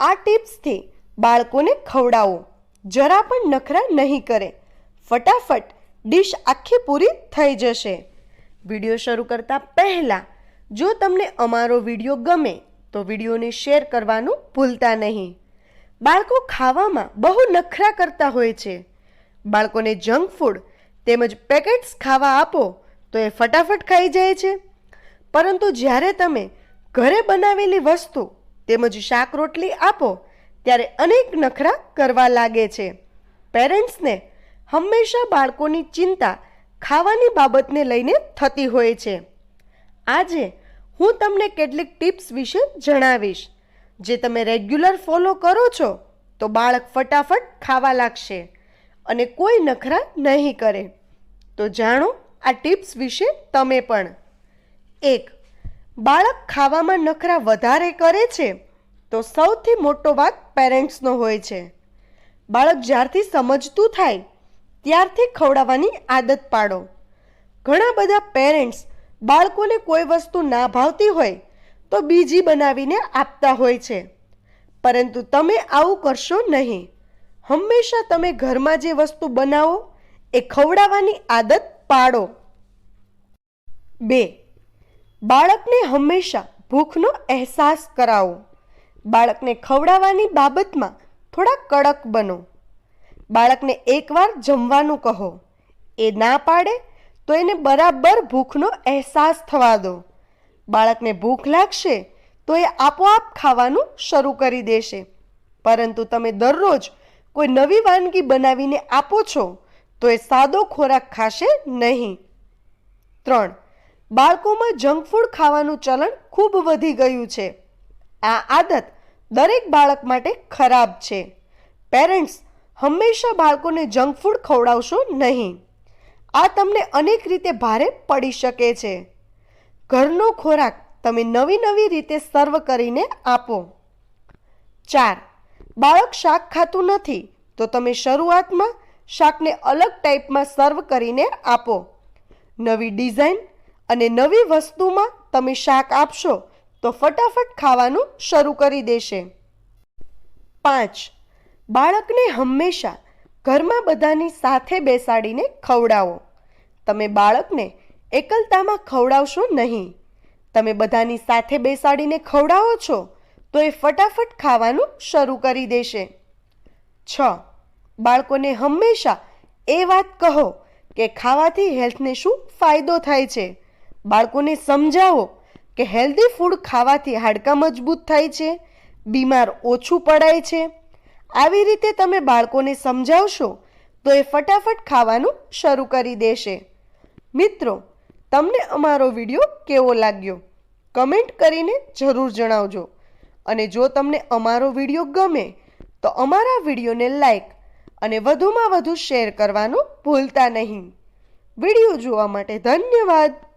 આ ટિપ્સથી બાળકોને ખવડાવો. જરા પણ નખરા નહીં કરે. ફટાફટ ડીશ આખી પૂરી થઈ જશે. વીડિયો શરૂ કરતાં પહેલાં, જો તમને અમારો વીડિયો ગમે, તો વિડીયોને શેર કરવાનું ભૂલતા નહીં. બાળકો ખાવામાં બહુ નખરા કરતા હોય છે. બાળકોને જંક ફૂડ તેમજ પેકેટ્સ ખાવા આપો, તો એ ફટાફટ ખાઈ જાય છે. પરંતુ જ્યારે તમે ઘરે બનાવેલી વસ્તુ તેમજ શાક રોટલી આપો ત્યારે અનેક નખરા કરવા લાગે છે. પેરેન્ટ્સને હંમેશા બાળકોની ચિંતા ખાવાની બાબતને લઈને થતી હોય છે. આજે હું તમને કેટલીક ટિપ્સ વિશે જણાવીશ. જે તમે રેગ્યુલર ફોલો કરો છો તો બાળક ફટાફટ ખાવા લાગશે અને કોઈ નખરા નહીં કરે. તો જાણો આ ટિપ્સ વિશે તમે પણ. એક બાળક ખાવામાં નખરા વધારે કરે છે, તો સૌથી મોટો વાત પેરેન્ટ્સનો હોય છે. બાળક જ્યારથી સમજતું થાય, ત્યારથી ખવડાવવાની આદત પાડો. ઘણા બધા પેરેન્ટ્સ બાળકોને કોઈ વસ્તુ ના ભાવતી હોય, તો બીજી બનાવીને આપતા હોય છે. પરંતુ તમે આવું કરશો નહીં. હંમેશા તમે ઘરમાં જે વસ્તુ બનાવો, એ ખવડાવવાની આદત પાડો. બે બાળકને હંમેશા ભૂખનો અહેસાસ કરાવો. બાળકને ખવડાવવાની બાબતમાં થોડા કડક બનો. બાળકને એકવાર જમવાનું કહો. એ ના પાડે તો એને બરાબર ભૂખનો અહેસાસ થવા દો. બાળકને ભૂખ લાગશે તો એ આપોઆપ ખાવાનું શરૂ કરી દેશે. પરંતુ તમે દરરોજ કોઈ નવી વાનગી બનાવીને આપો છો તો એ સાદો ખોરાક ખાશે નહીં. ત્રણ બાળકોમાં જંક ફૂડ ખાવાનું ચલણ ખૂબ વધી ગયું છે. આ આદત દરેક બાળક માટે ખરાબ છે. પેરેન્ટ્સ હંમેશા બાળકોને જંક ફૂડ ખવડાવશો નહીં. આ તમને અનેક રીતે ભારે પડી શકે છે. ઘરનો ખોરાક તમે નવી નવી રીતે સર્વ કરીને આપો. ચાર, બાળક શાક ખાતું નથી તો તમે શરૂઆતમાં શાકને અલગ ટાઈપમાં સર્વ કરીને આપો. નવી ડિઝાઇન અને નવી વસ્તુમાં તમે શાક આપશો, તો ફટાફટ ખાવાનું શરૂ કરી દેશે. પાંચ, બાળકને હંમેશા ઘરમાં બધાની સાથે બેસાડીને ખવડાવો. તમે બાળકને એકલતામાં ખવડાવશો નહીં. તમે બધાની સાથે બેસાડીને ખવડાવો છો, તો એ ફટાફટ ખાવાનું શરૂ કરી દેશે. છ, બાળકોને હંમેશા એ વાત કહો કે ખાવાથી હેલ્થને શું ફાયદો થાય છે? બાળકોને સમજાવો કે હેલ્ધી ફૂડ ખાવાથી હાડકાં મજબૂત થાય છે, બીમાર ઓછું પડાય છે. આવી રીતે તમે બાળકોને સમજાવશો તો એ ફટાફટ ખાવાનું શરૂ કરી દેશે. મિત્રો, તમને અમારો વીડિયો કેવો લાગ્યો? કમેન્ટ કરીને જરૂર જણાવજો. અને જો તમને અમારો વીડિયો ગમે, તો અમારા વિડીયોને લાઈક અને વધુમાં વધુ શેર કરવાનું ભૂલતા નહીં. વીડિયો જોવા માટે ધન્યવાદ.